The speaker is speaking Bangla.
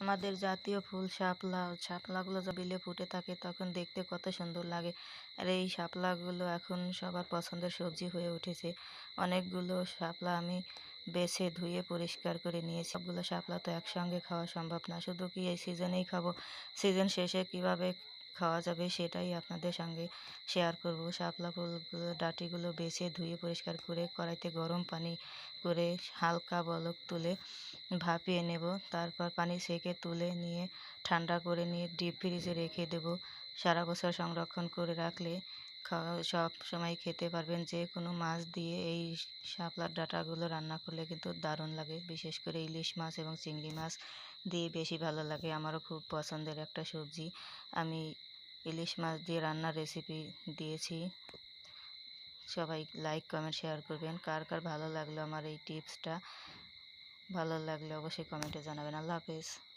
আমাদের জাতীয় ফুল শাপলা, শাপলাগুলো যখন বিলে ফুটে থাকে তখন দেখতে কত সুন্দর লাগে। আর এই শাপলাগুলো এখন সবার পছন্দের সবজি হয়ে উঠেছে। অনেকগুলো শাপলা আমি বেছে ধুয়ে পরিষ্কার করে নিয়েছি। সবগুলো শাপলা তো একসঙ্গে খাওয়া সম্ভব না। শুধু কি এই সিজনেই খাব? সিজন শেষে কীভাবে খাওয়া যাবে সেটাই আপনাদের সঙ্গে শেয়ার করব। শাপলা ফুলগুলো, ডাঁটিগুলো বেছে ধুয়ে পরিষ্কার করে কড়াইতে গরম পানি করে হালকা বলক তুলে ভাপিয়ে নেব। তারপর পানি সেকে তুলে নিয়ে ঠান্ডা করে নিয়ে ডিপ ফ্রিজে রেখে দেব। সারা বছর সংরক্ষণ করে রাখলে খাওয়া সব সময় খেতে পারবেন। যে কোনো মাছ দিয়ে এই শাপলার ডাঁটাগুলো রান্না করলে কিন্তু দারুণ লাগে। বিশেষ করে ইলিশ মাছ এবং চিংড়ি মাছ দিয়ে বেশি ভালো লাগে। আমারও খুব পছন্দের একটা সবজি। আমি ইলিশ মাছ দিয়ে রান্নার রেসিপি দিয়েছি। সবাই লাইক কমেন্ট শেয়ার করবেন। কার কার ভালো লাগল আমার এই টিপসটা ভালো লাগলে অবশ্যই কমেন্টে জানাবেন। আল্লাহ হাফেজ।